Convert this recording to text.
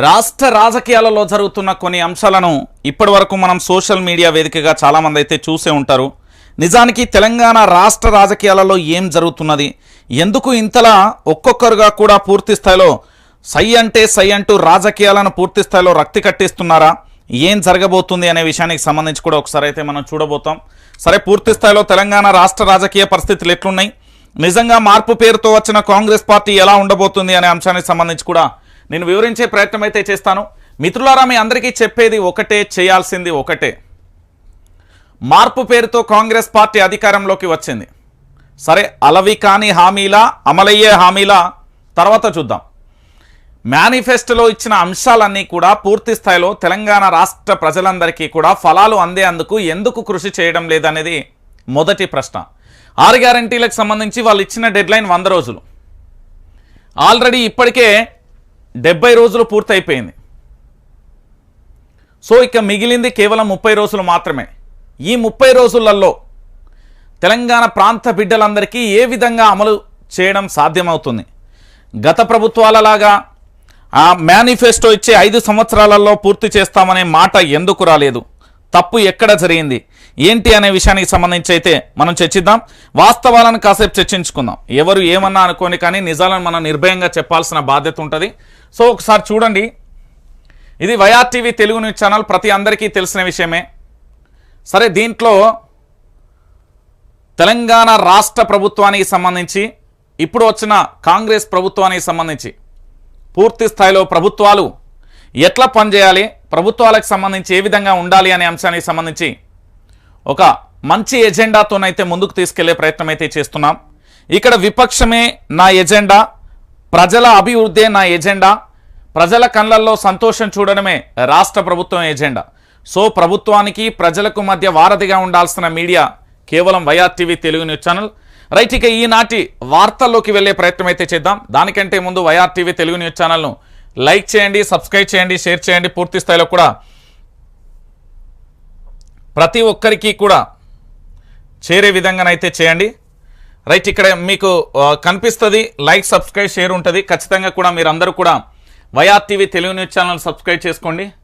రాష్ట్ర రాజకీయాలలో జరుగుతున్న కొన్ని అంశాలను ఇప్పటి వరకు మనం సోషల్ మీడియా వేదికగా చాలామంది అయితే చూసే ఉంటారు. నిజానికి తెలంగాణ రాష్ట్ర రాజకీయాలలో ఏం జరుగుతున్నది? ఎందుకు ఇంతలా ఒక్కొక్కరుగా కూడా పూర్తి స్థాయిలో సై అంటే సై అంటూ రాజకీయాలను పూర్తి స్థాయిలో రక్తి కట్టిస్తున్నారా? ఏం జరగబోతుంది అనే విషయానికి సంబంధించి కూడా ఒకసారి అయితే మనం చూడబోతాం. సరే పూర్తి స్థాయిలో తెలంగాణ రాష్ట్ర రాజకీయ పరిస్థితులు ఎట్లున్నాయి? నిజంగా మార్పు పేరుతో వచ్చిన కాంగ్రెస్ పార్టీ ఎలా ఉండబోతుంది అనే అంశానికి సంబంధించి కూడా నేను వివరించే ప్రయత్నం అయితే చేస్తాను. మిత్రులారా మీ అందరికీ చెప్పేది ఒకటే చేయాల్సింది ఒకటే. మార్పు పేరుతో కాంగ్రెస్ పార్టీ అధికారంలోకి వచ్చింది. సరే అలవి కాని హామీలా అమలయ్యే హామీలా? తర్వాత చూద్దాం. మేనిఫెస్టోలో ఇచ్చిన అంశాలన్నీ కూడా పూర్తి స్థాయిలో తెలంగాణ రాష్ట్ర ప్రజలందరికీ కూడా ఫలాలు అందేందుకు ఎందుకు కృషి చేయడం లేదనేది మొదటి ప్రశ్న. ఆరు గ్యారంటీలకు సంబంధించి వాళ్ళు ఇచ్చిన డెడ్లైన్ వంద రోజులు. ఆల్రెడీ ఇప్పటికే డెబ్బై రోజులు పూర్తయిపోయింది. సో ఇక మిగిలింది కేవలం ముప్పై రోజులు మాత్రమే. ఈ ముప్పై రోజులలో తెలంగాణ ప్రాంత బిడ్డలందరికీ ఏ విధంగా అమలు చేయడం సాధ్యమవుతుంది? గత ప్రభుత్వాలలాగా ఆ మేనిఫెస్టో ఇచ్చే ఐదు సంవత్సరాలలో పూర్తి చేస్తామనే మాట ఎందుకు రాలేదు? తప్పు ఎక్కడ జరిగింది? ఏంటి అనే విషయానికి సంబంధించి అయితే మనం చర్చిద్దాం. వాస్తవాలను కాసేపు చర్చించుకుందాం. ఎవరు ఏమన్నా అనుకోని కానీ నిజాలను మనం నిర్భయంగా చెప్పాల్సిన బాధ్యత ఉంటుంది. సో ఒకసారి చూడండి. ఇది YR TV Telugu news channel ప్రతి అందరికీ తెలిసిన విషయమే. సరే దీంట్లో తెలంగాణ రాష్ట్ర ప్రభుత్వానికి సంబంధించి ఇప్పుడు వచ్చిన కాంగ్రెస్ ప్రభుత్వానికి సంబంధించి పూర్తి స్థాయిలో ప్రభుత్వాలు ఎట్లా పనిచేయాలి ప్రభుత్వాలకు సంబంధించి ఏ విధంగా ఉండాలి అనే అంశానికి సంబంధించి ఒక మంచి ఎజెండాతోనైతే ముందుకు తీసుకెళ్ళే ప్రయత్నం అయితే చేస్తున్నాం. ఇక్కడ విపక్షమే నా ఎజెండా ప్రజల అభివృద్ధే నా ఎజెండా ప్రజల కళ్ళల్లో సంతోషం చూడడమే రాష్ట్ర ప్రభుత్వం ఎజెండా. సో ప్రభుత్వానికి ప్రజలకు మధ్య వారధిగా ఉండాల్సిన మీడియా కేవలం YR TV Telugu news channel. Right ఇక ఈనాటి వార్తల్లోకి వెళ్ళే ప్రయత్నం అయితే చేద్దాం. దానికంటే ముందు వైఆర్ టీవీ తెలుగు న్యూస్ ఛానల్ను లైక్ చేయండి సబ్స్క్రైబ్ చేయండి షేర్ చేయండి. పూర్తి స్థాయిలో కూడా ప్రతి ఒక్కరికి కూడా చేరే విధంగానైతే చేయండి. రైట్ ఇక్కడ మీకు కనిపిస్తుంది లైక్ సబ్స్క్రైబ్ షేర్ ఉంటుంది. ఖచ్చితంగా కూడా మీరందరూ కూడా YR TV Telugu news channel subscribe చేసుకోండి.